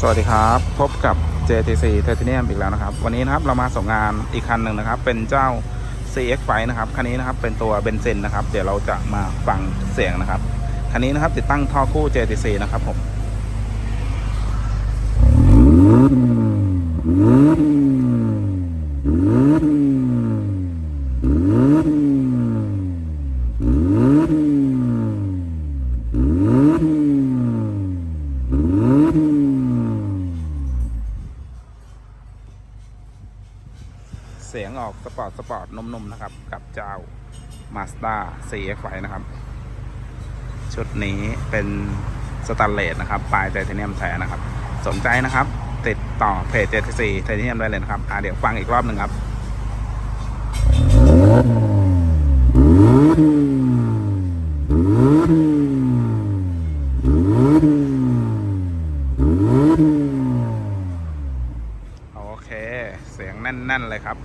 สวัสดีครับ พบกับ JTC Titanium อีกแล้วนะครับ วันนี้นะครับเรามาส่งงานอีกคันหนึ่งนะครับ เป็นเจ้า CX ไฟนะครับ คันนี้นะครับเป็นตัวเบนซินนะครับ เดี๋ยวเราจะมาฟังเสียงนะครับ คันนี้นะครับติดตั้งท่อคู่ JTC นะครับผม เสียงออกสปอร์ตสปอร์ตนุ่มๆนะครับ กับเจ้า Mazda CX ไฟนะครับ ชุดนี้เป็นสแตนเลสนะครับ ปลายไทเทเนียมแท้นะครับ สนใจนะครับ ติดต่อเพจ JTC ไทเทเนียมได้เลยนะครับ อ่าเดี๋ยวฟังอีกรอบหนึ่งครับโอเค เสียงแน่น ๆ เลยครับ